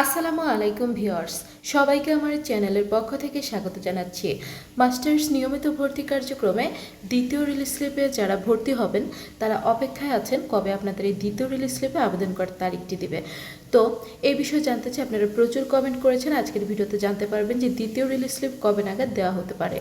আসসালামু আলাইকুম ভিউয়ার্স, সবাইকে আমার চ্যানেলের পক্ষ থেকে স্বাগত জানাচ্ছি। মাস্টার্স নিয়মিত ভর্তি কার্যক্রমে দ্বিতীয় রিলিজ স্লিপে যারা ভর্তি হবেন, তারা অপেক্ষায় আছেন কবে আপনাদের এই দ্বিতীয় রিলিজ স্লিপে আবেদন করার তারিখটি দিবে। তো, এই বিষয়ে জানতে চাই আপনারা প্রচুর কমেন্ট করেছেন, আজকের ভিডিওতে জানতে পারবেন যে দ্বিতীয় রিলিজ স্লিপ কবে নাগাদ দেওয়া হতে পারে।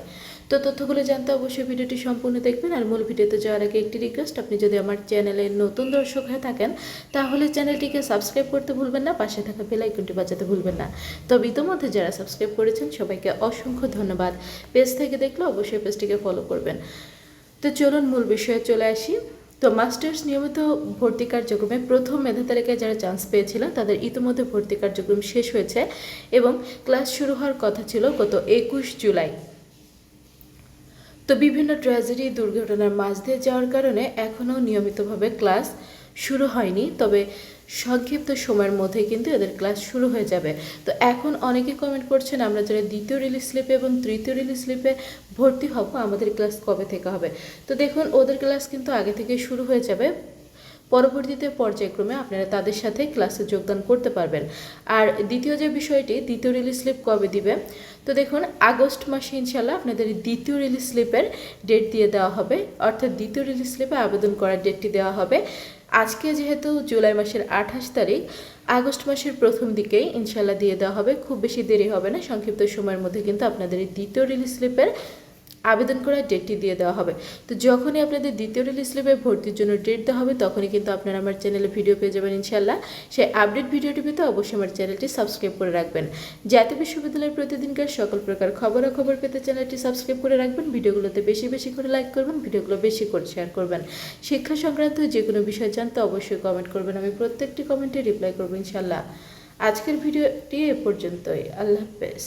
তো তথ্যগুলো জানতে অবশ্যই ভিডিওটি সম্পূর্ণ দেখবেন, আর মূল ভিডিওতে যাওয়ার আগে একটি রিকোয়েস্ট আপনি যদি আমার চ্যানেলে নতুন দর্শক হয়ে থাকেন, তাহলে চ্যানেলটিকে সাবস্ক্রাইব করতে ভুলবেন না, পাশে থাকা বেল আইকনটি বাজাতে ভুলবেন না। তবে ইতোমধ্যে যারা সাবস্ক্রাইব করেছেন, সবাইকে অসংখ্য ধন্যবাদ। পেজ থেকে দেখলে অবশ্যই পেজটিকে ফলো করবেন। তো চলুন মূল বিষয়ে চলে আসি। তো মাস্টার্স নিয়মিত ভর্তি কার্যক্রমে প্রথম মেধা তালিকায় যারা চান্স পেয়েছিলেন, তাদের ইতিমধ্যে ভর্তি কার্যক্রম শেষ হয়েছে এবং ক্লাস শুরু হওয়ার কথা ছিল গত একুশ জুলাই। তো বিভিন্ন ট্র্যাজেডি দুর্ঘটনার মাঝ দিয়ে যাওয়ার কারণে এখনও নিয়মিতভাবে ক্লাস শুরু হয়নি। তবে সংক্ষিপ্ত সময়ের মধ্যে কিন্তু এদের ক্লাস শুরু হয়ে যাবে। তো এখন অনেকে কমেন্ট করছেন, আমরা যারা দ্বিতীয় রিলিজ স্লিপে এবং তৃতীয় রিলিজ স্লিপে ভর্তি হব, আমাদের ক্লাস কবে থেকে হবে? তো দেখুন, ওদের ক্লাস কিন্তু আগে থেকে শুরু হয়ে যাবে। পরবর্তীতে পর্যায়ক্রমে আপনারা তাদের সাথে ক্লাসে যোগদান করতে পারবেন। আর দ্বিতীয় যে বিষয়টি, দ্বিতীয় রিলিজ স্লিপ কবে দিবে? তো দেখুন, আগস্ট মাসে ইনশাল্লাহ আপনাদের দ্বিতীয় রিলিজ স্লিপের ডেট দিয়ে দেওয়া হবে। অর্থাৎ দ্বিতীয় রিলিজ স্লিপে আবেদন করার ডেটটি দেওয়া হবে। আজকে যেহেতু জুলাই মাসের আঠাশ তারিখ, আগস্ট মাসের প্রথম দিকেই ইনশাল্লাহ দিয়ে দেওয়া হবে। খুব বেশি দেরি হবে না, সংক্ষিপ্ত সময়ের মধ্যে কিন্তু আপনাদের দ্বিতীয় রিলিজ স্লিপের আবেদন করার ডেটটি দিয়ে দেওয়া হবে। তো যখনই আপনাদের দ্বিতীয় রিলিজ স্লিপে ভর্তির জন্য ডেট দেওয়া হবে, তখনই কিন্তু আপনারা আমার চ্যানেলে ভিডিও পেয়ে যাবেন ইনশাল্লাহ সেই আপডেট ভিডিওটি পেতে অবশ্যই আমার চ্যানেলটি সাবস্ক্রাইব করে রাখবেন। জাতীয় বিশ্ববিদ্যালয়ের প্রতিদিনকার সকল প্রকার খবরাখবর পেতে চ্যানেলটি সাবস্ক্রাইব করে রাখবেন। ভিডিওগুলোতে বেশি বেশি করে লাইক করবেন, ভিডিওগুলো বেশি করে শেয়ার করবেন। শিক্ষা সংক্রান্ত যে কোনো বিষয় জানতে অবশ্যই কমেন্ট করবেন। আমি প্রত্যেকটি কমেন্টে রিপ্লাই করব ইনশাল্লাহ আজকের ভিডিওটি এ পর্যন্তই। আল্লাহ হাফেজ।